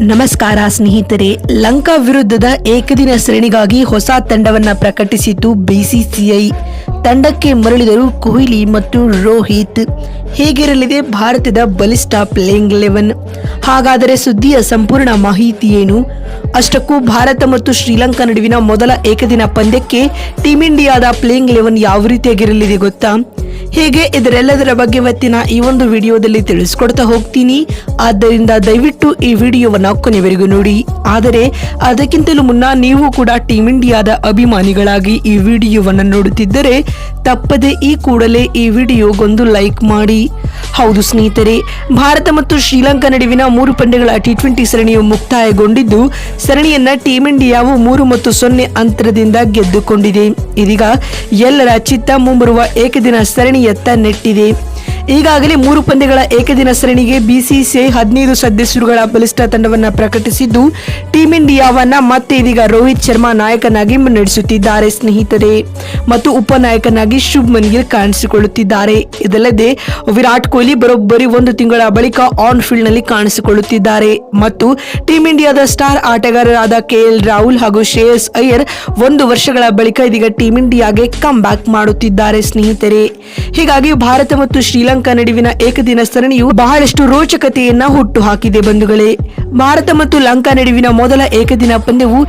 ನಮಸ್ಕಾರ ಸ್ನೇಹಿತರೆ ಲಂಕಾ ವಿರುದ್ಧದ ಏಕದಿನ ಶ್ರೇಣಿಗಾಗಿ ಹೊಸ ತಂಡವನ್ನ ಪ್ರಕಟಿಸಿತು ಬಿಸಿಸಿಐ ತಂಡಕ್ಕೆ ಮರಳಿದರು ಕೊಹ್ಲಿ ಮತ್ತು ರೋಹಿತ್. ಹೇಗಿರಲಿದೆ ಭಾರತದ ಬಲಿಷ್ಠ ಪ್ಲೇಯಿಂಗ್ ಲೆವೆನ್ ಹಾಗಾದರೆ ಸುದ್ದಿಯ ಸಂಪೂರ್ಣ ಮಾಹಿತಿ ಏನು? ಅಷ್ಟಕ್ಕೂ ಭಾರತ ಮತ್ತು ಶ್ರೀಲಂಕಾ ನಡುವಿನ ಮೊದಲ ಏಕದಿನ ಪಂದ್ಯಕ್ಕೆ ಟೀಂ ಇಂಡಿಯಾದ ಪ್ಲೇಯಿಂಗ್ ಲೆವೆನ್ ಯಾವ ರೀತಿಯಾಗಿರಲಿದೆ ಗೊತ್ತಾ? ಹೇಗೆ? ಇದರೆಲ್ಲದರ ಬಗ್ಗೆ ಇವತ್ತಿನ ಈ ಒಂದು ವಿಡಿಯೋದಲ್ಲಿ ತಿಳಿಸ್ಕೊಡ್ತಾ ಹೋಗ್ತೀನಿ. ಆದ್ದರಿಂದ ದಯವಿಟ್ಟು ಈ ವಿಡಿಯೋವನ್ನು ಕೊನೆವರೆಗೂ ನೋಡಿ. ಆದರೆ ಅದಕ್ಕಿಂತಲೂ ಮುನ್ನ ನೀವು ಕೂಡ ಟೀಂ ಇಂಡಿಯಾದ ಅಭಿಮಾನಿಗಳಾಗಿ ಈ ವಿಡಿಯೋವನ್ನು ನೋಡುತ್ತಿದ್ದರೆ ತಪ್ಪದೆ ಈ ಕೂಡಲೇ ಈ ವಿಡಿಯೋಗೊಂದು ಲೈಕ್ ಮಾಡಿ. ಹೌದು ಸ್ನೇಹಿತರೆ, ಭಾರತ ಮತ್ತು ಶ್ರೀಲಂಕಾ ನಡುವಿನ ಮೂರು ಪಂದ್ಯಗಳ ಟಿ ಟ್ವೆಂಟಿ ಸರಣಿಯು ಮುಕ್ತಾಯಗೊಂಡಿದ್ದು, ಸರಣಿಯನ್ನ ಟೀಂ ಇಂಡಿಯಾವು ಮೂರು ಮತ್ತು ಸೊನ್ನೆ ಅಂತರದಿಂದ ಗೆದ್ದುಕೊಂಡಿದೆ. ಇದೀಗ ಎಲ್ಲರ ಚಿತ್ತ ಮುಂಬರುವ ಏಕದಿನ ಸರಣಿಯತ್ತ ನೆಟ್ಟಿದೆ. ಈಗಾಗಲೇ ಮೂರು ಪಂದ್ಯಗಳ ಏಕದಿನ ಸರಣಿಗೆ ಬಿಸಿಸಿಐ ಹದಿನೈದು ಸದಸ್ಯರುಗಳ ಬಲಿಷ್ಠ ತಂಡವನ್ನು ಪ್ರಕಟಿಸಿದ್ದು, ಟೀಂ ಇಂಡಿಯಾವನ್ನ ಮತ್ತೆ ಇದೀಗ ರೋಹಿತ್ ಶರ್ಮಾ ನಾಯಕನಾಗಿ ಮುನ್ನಡೆಸುತ್ತಿದ್ದಾರೆ ಸ್ನೇಹಿತರೆ. ಮತ್ತು ಉಪನಾಯಕನಾಗಿ ಶುಭ್ಮನ್ ಗಿಲ್ ಕಾಣಿಸಿಕೊಳ್ಳುತ್ತಿದ್ದಾರೆ. ಇದಲ್ಲದೆ, ವಿರಾಟ್ ಕೊಹ್ಲಿ ಬರೋಬ್ಬರಿ ಒಂದು ತಿಂಗಳ ಬಳಿಕ ಆನ್ ಫೀಲ್ಡ್ನಲ್ಲಿ ಕಾಣಿಸಿಕೊಳ್ಳುತ್ತಿದ್ದಾರೆ. ಮತ್ತು ಟೀಂ ಇಂಡಿಯಾದ ಸ್ಟಾರ್ ಆಟಗಾರರಾದ ಕೆಎಲ್ ರಾಹುಲ್ ಹಾಗೂ ಶ್ರೇಯಸ್ ಅಯ್ಯರ್ ಒಂದು ವರ್ಷಗಳ ಬಳಿಕ ಇದೀಗ ಟೀಂ ಇಂಡಿಯಾಗೆ ಕಮ್ ಬ್ಯಾಕ್ ಮಾಡುತ್ತಿದ್ದಾರೆ ಸ್ನೇಹಿತರೆ. ಹೀಗಾಗಿ ಭಾರತ ಮತ್ತು ಶ್ರೀಲಂಕಾ ನಡುವಿನ ಏಕದಿನ ಸರಣಿಯು ಬಹಳಷ್ಟು ರೋಚಕತೆಯನ್ನ ಹುಟ್ಟು ಹಾಕಿದೆ ಬಂಧುಗಳೇ. ಭಾರತ ಮತ್ತು ಲಂಕಾ ನಡುವಿನ ಮೊದಲ ಏಕದಿನ ಪಂದ್ಯವು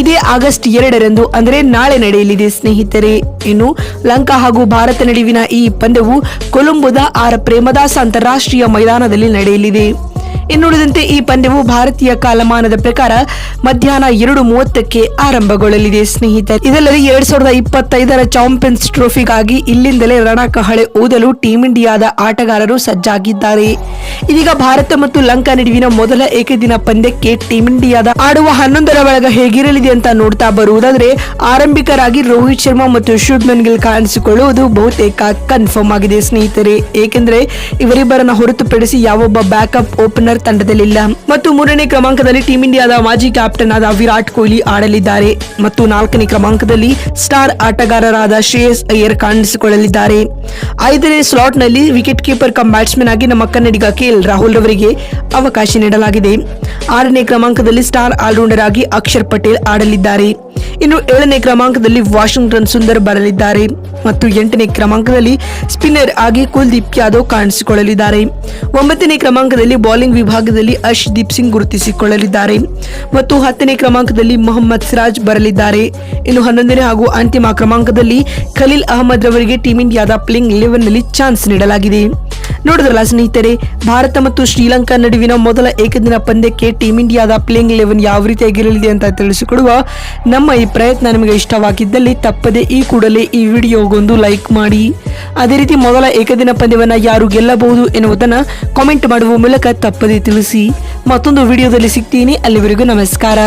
ಇದೇ ಆಗಸ್ಟ್ ಎರಡರಂದು, ಅಂದರೆ ನಾಳೆ ನಡೆಯಲಿದೆ ಸ್ನೇಹಿತರೆ. ಇನ್ನು ಲಂಕಾ ಹಾಗೂ ಭಾರತ ನಡುವಿನ ಈ ಪಂದ್ಯವು ಕೊಲಂಬೋದ ಆರ್ ಪ್ರೇಮದಾಸ ಅಂತಾರಾಷ್ಟ್ರೀಯ ಮೈದಾನದಲ್ಲಿ ನಡೆಯಲಿದೆ. ಇನ್ನುಳಿದಂತೆ ಈ ಪಂದ್ಯವು ಭಾರತೀಯ ಕಾಲಮಾನದ ಪ್ರಕಾರ ಮಧ್ಯಾಹ್ನ ಎರಡು ಮೂವತ್ತಕ್ಕೆ ಆರಂಭಗೊಳ್ಳಲಿದೆ, ಸ್ನೇಹಿತರೆ. ಇದಲ್ಲದೆ ಎರಡ್ ಸಾವಿರದ ಇಪ್ಪತ್ತೈದರ ಚಾಂಪಿಯನ್ಸ್ ಟ್ರೋಫಿಗಾಗಿ ಇಲ್ಲಿಂದಲೇ ರಣಕಹಳೆ ಊದಲು ಟೀಂ ಇಂಡಿಯಾದ ಆಟಗಾರರು ಸಜ್ಜಾಗಿದ್ದಾರೆ. ಇದೀಗ ಭಾರತ ಮತ್ತು ಲಂಕಾ ನಡುವಿನ ಮೊದಲ ಏಕದಿನ ಪಂದ್ಯಕ್ಕೆ ಟೀಂ ಇಂಡಿಯಾದ ಆಡುವ ಹನ್ನೊಂದರ ಬಳಗ ಹೇಗಿರಲಿದೆ ಅಂತ ನೋಡ್ತಾ ಬರುವುದಾದ್ರೆ, ಆರಂಭಿಕರಾಗಿ ರೋಹಿತ್ ಶರ್ಮಾ ಮತ್ತು ಶುಭ್ಮನ್ ಗಿಲ್ ಕಾಣಿಸಿಕೊಳ್ಳುವುದು ಬಹುತೇಕ ಕನ್ಫರ್ಮ್ ಆಗಿದೆ, ಸ್ನೇಹಿತರೆ. ಏಕೆಂದ್ರೆ ಇವರಿಬ್ಬರನ್ನ ಹೊರತುಪಡಿಸಿ ಯಾವೊಬ್ಬ ಬ್ಯಾಕಪ್ ಓಪನರ್ ತಂಡದಲ್ಲಿಲ್ಲ. ಮತ್ತು ಮೂರನೇ ಕ್ರಮಾಂಕದಲ್ಲಿ ಟೀಂ ಇಂಡಿಯಾದ ಮಾಜಿ ಕ್ಯಾಪ್ಟನ್ ಆದ ವಿರಾಟ್ ಕೊಹ್ಲಿ ಆಡಲಿದ್ದಾರೆ. ಮತ್ತು ನಾಲ್ಕನೇ ಕ್ರಮಾಂಕದಲ್ಲಿ ಸ್ಟಾರ್ ಆಟಗಾರರಾದ ಶ್ರೇಯಸ್ ಅಯ್ಯರ್ ಕಾಣಿಸಿಕೊಳ್ಳಲಿದ್ದಾರೆ. ಐದನೇ ಸ್ಲಾಟ್ನಲ್ಲಿ ವಿಕೆಟ್ ಕೀಪರ್ ಕಮ್ ಬ್ಯಾಟ್ಸ್ಮನ್ ಆಗಿ ನಮ್ಮ ಕನ್ನಡಿಗ ಕೆಎಲ್ ರಾಹುಲ್ ರವರಿಗೆ ಅವಕಾಶ ನೀಡಲಾಗಿದೆ. ಆರನೇ ಕ್ರಮಾಂಕದಲ್ಲಿ ಸ್ಟಾರ್ ಆಲ್ರೌಂಡರ್ ಆಗಿ ಅಕ್ಷರ್ ಪಟೇಲ್ ಆಡಲಿದ್ದಾರೆ. ಇನ್ನು ಏಳನೇ ಕ್ರಮಾಂಕದಲ್ಲಿ ವಾಷಿಂಗ್ಟನ್ ಸುಂದರ್ ಬರಲಿದ್ದಾರೆ ಮತ್ತು ಎಂಟನೇ ಕ್ರಮಾಂಕದಲ್ಲಿ ಸ್ಪಿನ್ನರ್ ಆಗಿ ಕುಲ್ದೀಪ್ ಯಾದವ್ ಕಾಣಿಸಿಕೊಳ್ಳಲಿದ್ದಾರೆ. ಒಂಬತ್ತನೇ ಕ್ರಮಾಂಕದಲ್ಲಿ ಬೌಲಿಂಗ್ ವಿಭಾಗದಲ್ಲಿ ಅಶ್ದೀಪ್ ಸಿಂಗ್ ಗುರುತಿಸಿಕೊಳ್ಳಲಿದ್ದಾರೆ ಮತ್ತು ಹತ್ತನೇ ಕ್ರಮಾಂಕದಲ್ಲಿ ಮೊಹಮ್ಮದ್ ಸಿರಾಜ್ ಬರಲಿದ್ದಾರೆ. ಇನ್ನು ಹನ್ನೊಂದನೇ ಹಾಗೂ ಅಂತಿಮ ಕ್ರಮಾಂಕದಲ್ಲಿ ಖಲೀಲ್ ಅಹಮದ್ ರವರಿಗೆ ಟೀಂ ಇಂಡಿಯಾದ ಪ್ಲೇಯಿಂಗ್ ಲೆವೆನ್ನಲ್ಲಿ ಚಾನ್ಸ್ ನೀಡಲಾಗಿದೆ. ನೋಡಿದ್ರಲ್ಲ ಸ್ನೇಹಿತರೆ, ಭಾರತ ಮತ್ತು ಶ್ರೀಲಂಕಾ ನಡುವಿನ ಮೊದಲ ಏಕದಿನ ಪಂದ್ಯಕ್ಕೆ ಟೀಂ ಇಂಡಿಯಾದ ಪ್ಲೇಯಿಂಗ್ ಲೆವೆನ್ ಯಾವ ರೀತಿಯಾಗಿರಲಿದೆ ಅಂತ ತಿಳಿಸಿಕೊಡುವ ನಮ್ಮ ಈ ಪ್ರಯತ್ನ ನಿಮಗೆ ಇಷ್ಟವಾಗಿದ್ದಲ್ಲಿ ತಪ್ಪದೆ ಈ ಕೂಡಲೇ ಈ ವಿಡಿಯೋಗೊಂದು ಲೈಕ್ ಮಾಡಿ. ಅದೇ ರೀತಿ ಮೊದಲ ಏಕದಿನ ಪಂದ್ಯವನ್ನು ಯಾರು ಗೆಲ್ಲಬಹುದು ಎನ್ನುವುದನ್ನು ಕಾಮೆಂಟ್ ಮಾಡುವ ಮೂಲಕ ತಪ್ಪದೆ ತಿಳಿಸಿ. ಮತ್ತೊಂದು ವಿಡಿಯೋದಲ್ಲಿ ಸಿಗ್ತೀನಿ. ಅಲ್ಲಿವರೆಗೂ ನಮಸ್ಕಾರ.